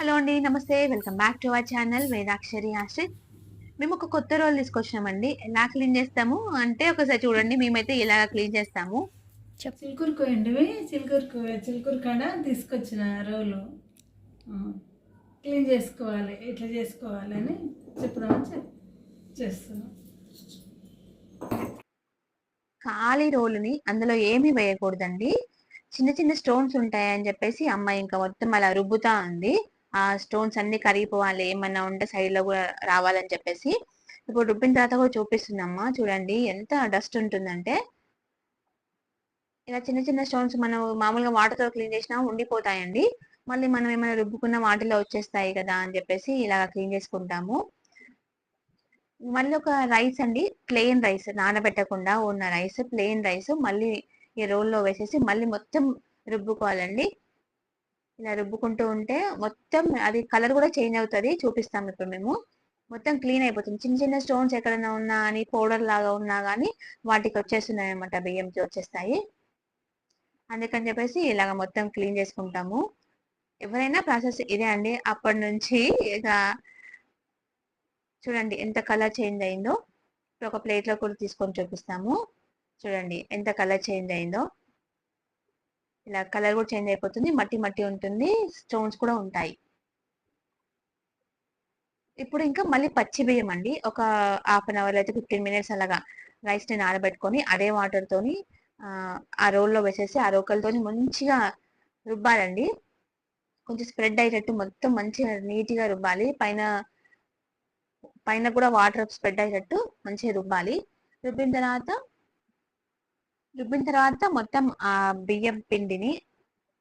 Hello అండి నమస్తే. Welcome back to our channel Vedakshari Ashrith. మేము ఒక కొత్త రోల్ తీసుకొచ్చినామండి. ఎలా క్లీన్ చేస్తాము? అంటే ఒకసారి చూడండి మేమైతే ఇలా క్లీన్ చేస్తాము? చిలుకూరు కోయండివి చిలుకూరు కో చిలుకూరు కాడ తీసుకొచ్చిన రోలు. క్లీన్ చేసుకోవాలి ఇట్లా చేసుకోవాలి అని చెప్దామని చేస్తున్నాం. ఖాళీ రోలుని అందులో ఏమీ వేయకూడదండి. చిన్న చిన్న స్టోన్స్ ఉంటాయని చెప్పేసి అమ్మాయి ఇంకా మొత్తం అలా రుబ్బుతా ఉంది. ఆ స్టోన్స్ అన్ని కరిగిపోవాలి ఏమన్నా ఉంటే సైడ్లో కూడా రావాలని చెప్పేసి. ఇప్పుడు రుబ్బిన తర్వాత కూడా చూపిస్తుంది చూడండి ఎంత డస్ట్ ఉంటుందంటే. ఇలా చిన్న చిన్న స్టోన్స్ మనం మామూలుగా వాటర్తో క్లీన్ చేసినా ఉండిపోతాయండి. మళ్ళీ మనం ఏమైనా రుబ్బుకున్న వాటిలో వచ్చేస్తాయి కదా అని చెప్పేసి ఇలా క్లీన్ చేసుకుంటాము. మళ్ళీ ఒక రైస్ అండి ప్లెయిన్ రైస్ నానబెట్టకుండా ఉన్న రైస్ ప్లెయిన్ రైస్ మళ్ళీ ఈ రోల్లో వేసేసి మళ్ళీ మొత్తం రుబ్బుకోవాలండి. ఇలా రుబ్బుకుంటూ ఉంటే మొత్తం అది కలర్ కూడా చేంజ్ అవుతుంది చూపిస్తాం ఇప్పుడు మేము. మొత్తం క్లీన్ అయిపోతుంది. చిన్న చిన్న స్టోన్స్ ఎక్కడైనా ఉన్నా అని పౌడర్ లాగా ఉన్నా కానీ వాటికి వచ్చేస్తున్నాయి అనమాట బియ్యంకి వచ్చేస్తాయి. అందుకని చెప్పేసి ఇలాగ మొత్తం క్లీన్ చేసుకుంటాము. ఎవరైనా ప్రాసెస్ ఇదే అండి. అప్పటి నుంచి ఇక చూడండి ఎంత కలర్ చేంజ్ అయిందో. ఇప్పుడు ఒక ప్లేట్లో కూడా తీసుకొని చూపిస్తాము. చూడండి ఎంత కలర్ చేంజ్ అయిందో. ఇలా కలర్ కూడా చేంజ్ అయిపోతుంది మట్టి మట్టి ఉంటుంది స్టోన్స్ కూడా ఉంటాయి. ఇప్పుడు ఇంకా మళ్ళీ పచ్చి బియ్యం అండి. ఒక హాఫ్ అన్ అవర్ అయితే ఫిఫ్టీన్ మినిట్స్ అలాగా రైస్ని నానబెట్టుకొని అదే వాటర్తోని ఆ, రోల్లో వేసేసి ఆ రోకలతోని మంచిగా రుబ్బాలండి. కొంచెం స్ప్రెడ్ అయ్యేటట్టు మొత్తం మంచిగా నీట్గా రుబ్బాలి. పైన పైన కూడా వాటర్ స్ప్రెడ్ అయ్యేటట్టు మంచిగా రుబ్బాలి. రుబ్బిన తర్వాత రుబ్బిన తర్వాత మొత్తం ఆ బియ్యం పిండిని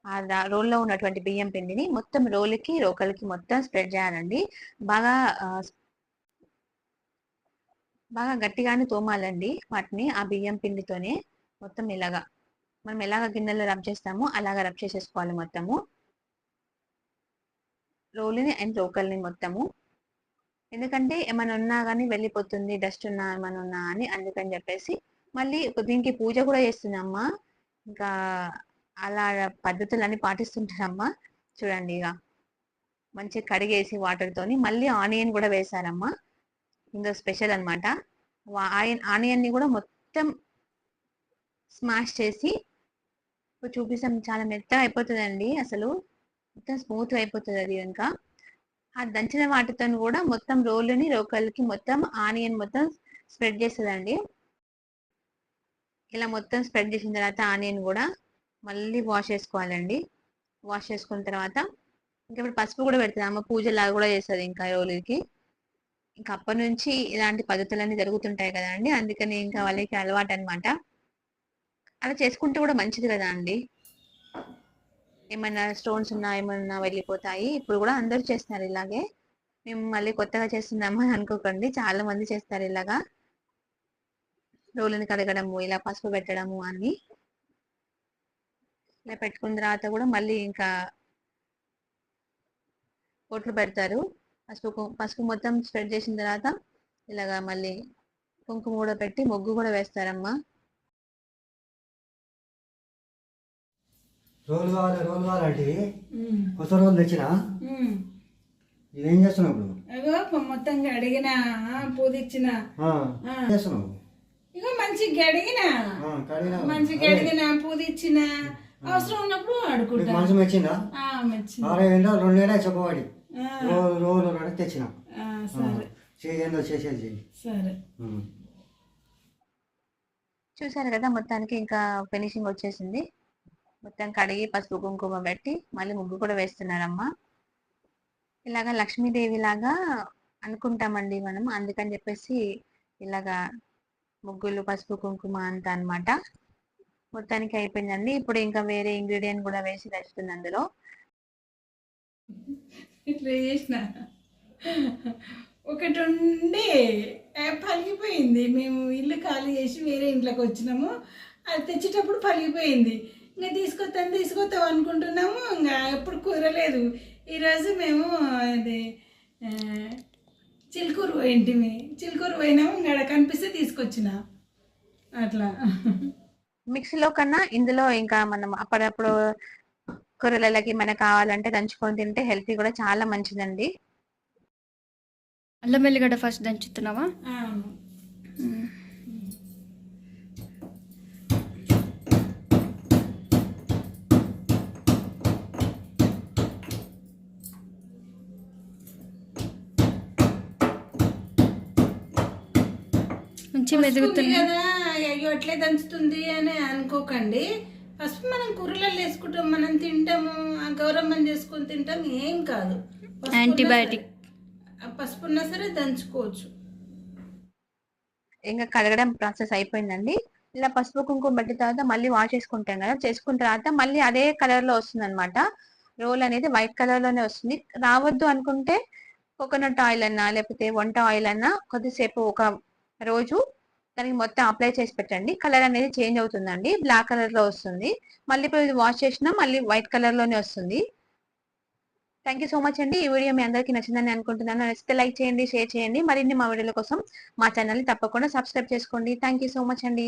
ఆ రోల్లో ఉన్నటువంటి బియ్యం పిండిని మొత్తం రోలుకి రోకలికి మొత్తం స్ప్రెడ్ చేయాలండి. బాగా బాగా గట్టిగానే తోమాలండి వాటిని ఆ బియ్యం పిండితోనే మొత్తం ఇలాగా. మనం ఎలాగ గిన్నెలో రబ్ చేస్తామో అలాగ రబ్ చేసేసుకోవాలి మొత్తము. రోలుని అండ్ రోకల్ని మొత్తము. ఎందుకంటే ఏమైనా ఉన్నా కానీ వెళ్ళిపోతుంది డస్ట్ ఉన్నా ఏమైనా ఉన్నా అని అందుకని చెప్పేసి మళ్ళీ దీనికి పూజ కూడా చేస్తుందమ్మా ఇంకా అలా పద్ధతులన్నీ పాటిస్తుంటారమ్మా. చూడండి ఇక. మంచిగా కడిగేసి వాటర్తోని మళ్ళీ ఆనియన్ కూడా వేశారమ్మా ఇందులో స్పెషల్ అనమాట ఆనియన్ని కూడా మొత్తం స్మాష్ చేసి ఇప్పుడు చూపిస్తాం. చాలా మెత్తగా అయిపోతుందండి అసలు. మొత్తం స్మూత్ అయిపోతుంది అది ఇంకా. ఆ దంచిన వాటితో కూడా మొత్తం రోలుని రోకల్కి మొత్తం ఆనియన్ మొత్తం స్ప్రెడ్ చేస్తుందండి. ఇలా మొత్తం స్ప్రెడ్ చేసిన తర్వాత ఆనియన్ కూడా మళ్ళీ వాష్ చేసుకోవాలండి. వాష్ చేసుకున్న తర్వాత ఇంకా ఇప్పుడు పసుపు కూడా పెడుతుంది అమ్మ పూజలాగా కూడా చేస్తుంది ఇంకా రోజులకి. ఇంకా అప్పటి నుంచి ఇలాంటి పద్ధతులన్నీ జరుగుతుంటాయి కదా అండి. అందుకని ఇంకా వాళ్ళకి అలవాటు అనమాట అలా చేసుకుంటే కూడా మంచిది కదా అండి. ఏమైనా స్టోన్స్ ఉన్నా ఏమన్నా వెళ్ళిపోతాయి. ఇప్పుడు కూడా అందరూ చేస్తున్నారు ఇలాగే. మేము మళ్ళీ కొత్తగా చేస్తున్నాము అని అనుకోకండి. చాలా మంది చేస్తారు ఇలాగా. రోలుని కడగడము ఇలా పసుపు పెట్టడము అన్ని. ఇలా పెట్టుకున్న తర్వాత కూడా మళ్ళీ ఇంకా బొట్లు పెడతారు. పసుపు పసుపు మొత్తం స్ప్రెడ్ చేసిన తర్వాత ఇలాగా మళ్ళీ కుంకుమ కూడా పెట్టి ముగ్గు కూడా వేస్తారమ్మా. రోలు కావాలి రోలు కావాలంటే కొత్త రోలు తెచ్చిన. ఇదేం చేస్తున్నావు ఇప్పుడు? మొత్తం గడిగిన పూదిచ్చిన. ఆ, ఆ. ఏం చేస్తున్నావు? ఇగో మంచి గడిగిన. మంచి గడిగిన పూదిచ్చిన అవసరం ఉన్నప్పుడు ఆడుకుంటా మనసు మెచ్చిందా ఆ, మెచ్చింది రెండు వేల చెప్పబడి రోలు రెండు తెచ్చిన. ఆ, ఆ, సరే చేయి ఏందో చేసేది చెయ్యి సరే. చూసారు కదా మొత్తానికి ఇంకా ఫినిషింగ్ వచ్చేసింది. మొత్తం కడిగి పసుపు కుంకుమ పెట్టి మళ్ళీ ముగ్గు కూడా వేస్తున్నారమ్మా. ఇలాగా లక్ష్మీదేవి లాగా అనుకుంటామండి మనం అందుకని చెప్పేసి ఇలాగా ముగ్గులు పసుపు కుంకుమ అంత అన్నమాట. మొత్తానికి అయిపోయిందండి. ఇప్పుడు ఇంకా వేరే ఇంగ్రీడియంట్ కూడా వేసి తెస్తుంది అందులో. ఇట్లా చేసిన. ఒకటి ఉండే పలిగిపోయింది. మేము ఇల్లు ఖాళీ చేసి వేరే ఇంట్లోకి వచ్చినాము. అది తెచ్చేటప్పుడు పలిగిపోయింది. ఇంకా తీసుకొస్తాను తీసుకొస్తాం అనుకుంటున్నాము. ఇంకా ఎప్పుడు కుదరలేదు. ఈరోజు మేము అది చిలుకూరు పోయింటిమి. చిలుకూరు పోయినాము ఇంకా కనిపిస్తే తీసుకొచ్చిన. అట్లా. మిక్సీలో కన్నా ఇందులో ఇంకా మనం అప్పుడప్పుడు కూరలకి మనకు కావాలంటే దంచుకొని తింటే హెల్తీ కూడా చాలా మంచిదండి. అల్లం వెల్లిగడ్డ ఫస్ట్ దంచుతున్నావా? మంచి మెదుగుతుంది కదా అయ్యో అట్లే దంచుతుంది అని అనుకోకండి. పసుపు మనం కూరలలో వేసుకుంటాం మనం తింటాము ఆ గౌరమ్మని చేసుకొని తింటాం ఏం కాదు. యాంటీబయాటిక్. సరే. ఆ పసుపు ఉన్నా సరే దంచుకోవచ్చు. ఇంకా కడగడం ప్రాసెస్ అయిపోయిందండి. ఇలా పసుపు కుంకుమ పెట్టిన తర్వాత మళ్ళీ వాష్ చేసుకుంటాం కదా. చేసుకున్న తర్వాత మళ్ళీ అదే కలర్లో వస్తుంది అనమాట రోల్ అనేది వైట్ కలర్లోనే వస్తుంది. రావద్దు అనుకుంటే కోకోనట్ ఆయిల్ అన్నా లేకపోతే వంట ఆయిల్ అన్నా కొద్దిసేపు ఒక రోజు దానికి మొత్తం అప్లై చేసి పెట్టండి. కలర్ అనేది చేంజ్ అవుతుందండి. బ్లాక్ కలర్లో వస్తుంది. మళ్ళీ ఇప్పుడు ఇది వాష్ చేసినా మళ్ళీ వైట్ కలర్లోనే వస్తుంది. థ్యాంక్ యూ సో మచ్ అండి. ఈ వీడియో మీ అందరికీ నచ్చిందని అనుకుంటున్నాను. నచ్చితే లైక్ చేయండి షేర్ చేయండి. మరిన్ని మా వీడియోల కోసం మా ఛానల్ని తప్పకుండా సబ్స్క్రైబ్ చేసుకోండి. థ్యాంక్ యూ సో మచ్ అండి.